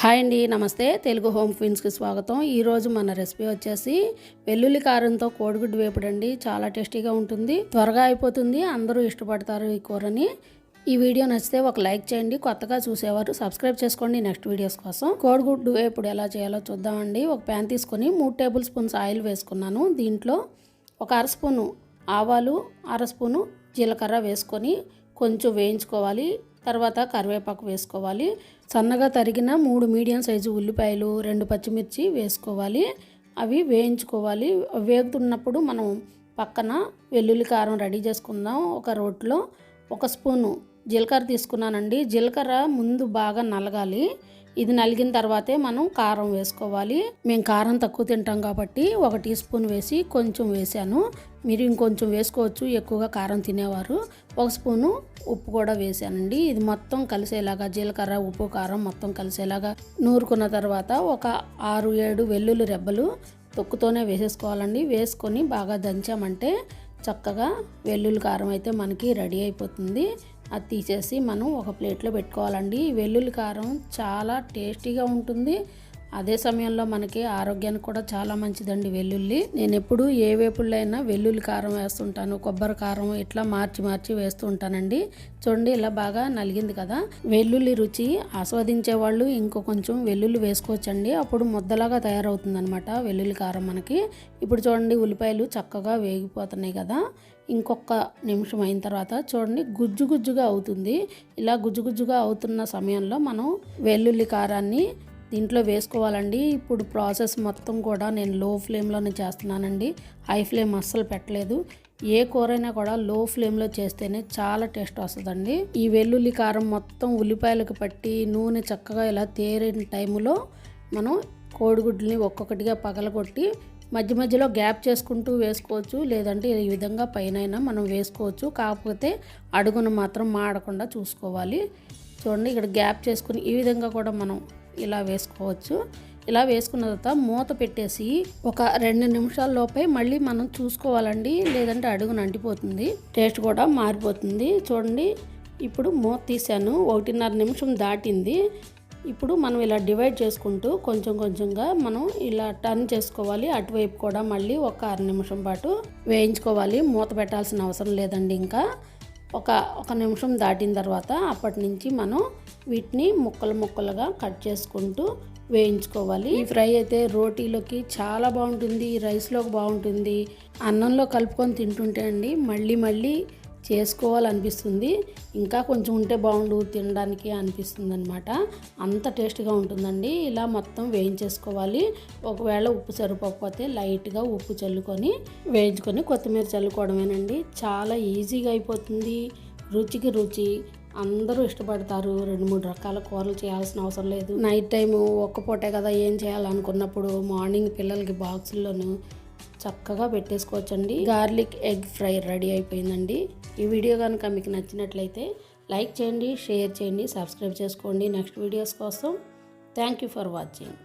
Hi అండి నమస్తే. Telugu home క్వీన్స్కి స్వాగతం. ఈరోజు మన రెసిపీ వచ్చేసి వెల్లుల్లి కారంతో కోడిగుడ్డు వేపుడు అండి చాలా టేస్టీగా ఉంటుంది. త్వరగా అయిపోతుంది. అందరూ ఇష్టపడతారు ఈ కూరని. ఈ వీడియో నచ్చితే ఒక లైక్ చేయండి. కొత్తగా చూసేవారు సబ్స్క్రైబ్ చేసుకోండి నెక్స్ట్ వీడియోస్ కోసం. కోడిగుడ్డు వేపుడు ఎలా చేయాలో చూద్దామండి. ఒక ప్యాన్ తీసుకొని మూడు టేబుల్ స్పూన్స్ ఆయిల్ వేసుకున్నాను. దీంట్లో ఒక అర స్పూను ఆవాలు అర స్పూను జీలకర్ర వేసుకొని కొంచెం వేయించుకోవాలి. తర్వాత కరివేపాకు వేసుకోవాలి. సన్నగా తరిగిన మూడు మీడియం సైజు ఉల్లిపాయలు రెండు పచ్చిమిర్చి వేసుకోవాలి. అవి వేయించుకోవాలి. వేగుతున్నప్పుడు మనం పక్కన వెల్లుల్లి కారం రెడీ చేసుకుందాం. ఒక రోట్లో ఒక స్పూను జీలకర్ర తీసుకున్నానండి. జీలకర్ర ముందు బాగా నలగాలి. ఇది నలిగిన తర్వాతే మనం కారం వేసుకోవాలి. మేము కారం తక్కువ తింటాం కాబట్టి ఒక టీ స్పూన్ వేసి కొంచెం వేసాను. మీరు ఇంకొంచెం వేసుకోవచ్చు ఎక్కువగా కారం తినేవారు. ఒక స్పూను ఉప్పు కూడా వేసానండి. ఇది మొత్తం కలిసేలాగా జీలకర్ర ఉప్పు కారం మొత్తం కలిసేలాగా నూరుకున్న తర్వాత ఒక ఆరు ఏడు వెల్లుల్లి రెబ్బలు తొక్కుతోనే వేసేసుకోవాలండి. వేసుకొని బాగా దంచామంటే చక్కగా వెల్లుల్లి కారం అయితే మనకి రెడీ అయిపోతుంది. అది తీసేసి మనం ఒక ప్లేట్లో పెట్టుకోవాలండి. వెల్లుల్లి కారం చాలా టేస్టీగా ఉంటుంది. అదే సమయంలో మనకి ఆరోగ్యానికి కూడా చాలా మంచిదండి వెల్లుల్లి. నేను ఎప్పుడు ఏ వేపుళ్ళైనా వెల్లుల్లి కారం వేస్తుంటాను. కొబ్బరి కారం ఇట్లా మార్చి మార్చి వేస్తూ ఉంటానండి. చూడండి ఇలా బాగా నలిగింది కదా. వెల్లుల్లి రుచి ఆస్వాదించే వాళ్ళు ఇంకో కొంచెం వెల్లుల్లి వేసుకోవచ్చండి. అప్పుడు ముద్దలాగా తయారవుతుంది అనమాట వెల్లుల్లి కారం మనకి. ఇప్పుడు చూడండి ఉల్లిపాయలు చక్కగా వేగిపోతున్నాయి కదా. ఇంకొక నిమిషం అయిన తర్వాత చూడండి గుజ్జు గుజ్జుగా అవుతుంది. ఇలా గుజ్జు గుజ్జుగా అవుతున్న సమయంలో మనం వెల్లుల్లి కారాన్ని దీంట్లో వేసుకోవాలండి. ఇప్పుడు ప్రాసెస్ మొత్తం కూడా నేను లో ఫ్లేమ్లోనే చేస్తున్నానండి. హై ఫ్లేమ్ అస్సలు పెట్టలేదు. ఏ కూరైనా కూడా లో ఫ్లేమ్లో చేస్తేనే చాలా టేస్ట్ వస్తుందండి. ఈ వెల్లుల్లి కారం మొత్తం ఉల్లిపాయలకు పట్టి నూనె చక్కగా ఇలా తేరిన టైంలో మనం కోడిగుడ్లని ఒక్కొక్కటిగా పగలగొట్టి మధ్య మధ్యలో గ్యాప్ చేసుకుంటూ వేసుకోవచ్చు లేదంటే ఈ విధంగా పైన మనం వేసుకోవచ్చు. కాకపోతే అడుగును మాత్రం మాడకుండా చూసుకోవాలి. చూడండి ఇక్కడ గ్యాప్ చేసుకుని ఈ విధంగా కూడా మనం ఇలా వేసుకోవచ్చు. ఇలా వేసుకున్న తర్వాత మూత పెట్టేసి ఒక రెండు నిమిషాల లోపే మళ్ళీ మనం చూసుకోవాలండి. లేదంటే అడుగున అంటిపోతుంది. టేస్ట్ కూడా మారిపోతుంది. చూడండి ఇప్పుడు మూత తీసాను ఒకటిన్నర నిమిషం దాటింది. ఇప్పుడు మనం ఇలా డివైడ్ చేసుకుంటూ కొంచెం కొంచెంగా మనం ఇలా టర్న్ చేసుకోవాలి. అటువైపు కూడా మళ్ళీ ఒక అర నిమిషం పాటు వేయించుకోవాలి. మూత పెట్టాల్సిన అవసరం లేదండి ఇంకా. ఒక ఒక నిమిషం దాటిన తర్వాత అప్పటి నుంచి మనం వీటిని ముక్కలు ముక్కలుగా కట్ చేసుకుంటూ వేయించుకోవాలి. ఈ ఫ్రై అయితే రోటీలోకి చాలా బాగుంటుంది రైస్లోకి బాగుంటుంది. అన్నంలో కలుపుకొని తింటుంటే అండి మళ్ళీ మళ్ళీ చేసుకోవాలనిపిస్తుంది. ఇంకా కొంచెం ఉంటే బాగుండు తినడానికి అనిపిస్తుంది అనమాట అంత టేస్ట్గా ఉంటుందండి. ఇలా మొత్తం వేయించేసుకోవాలి. ఒకవేళ ఉప్పు సరిపోకపోతే లైట్గా ఉప్పు చల్లుకొని వేయించుకొని కొత్తిమీర చల్లుకోవడమేనండి. చాలా ఈజీగా అయిపోతుంది. రుచికి రుచి. అందరూ ఇష్టపడతారు. రెండు మూడు రకాల కూరలు చేయాల్సిన అవసరం లేదు. నైట్ టైము ఒక్క పూటే కదా ఏం చేయాలనుకున్నప్పుడు మార్నింగ్ పిల్లలకి బాక్సుల్లోనూ చక్కగా పెట్టేసుకోవచ్చండి. గార్లిక్ ఎగ్ ఫ్రై రెడీ అయిపోయిందండి. ఈ వీడియో కనుక మీకు నచ్చినట్లయితే లైక్ చేయండి షేర్ చేయండి సబ్స్క్రైబ్ చేసుకోండి. నెక్స్ట్ వీడియోస్ కోసం థ్యాంక్ యూ ఫర్ వాచింగ్.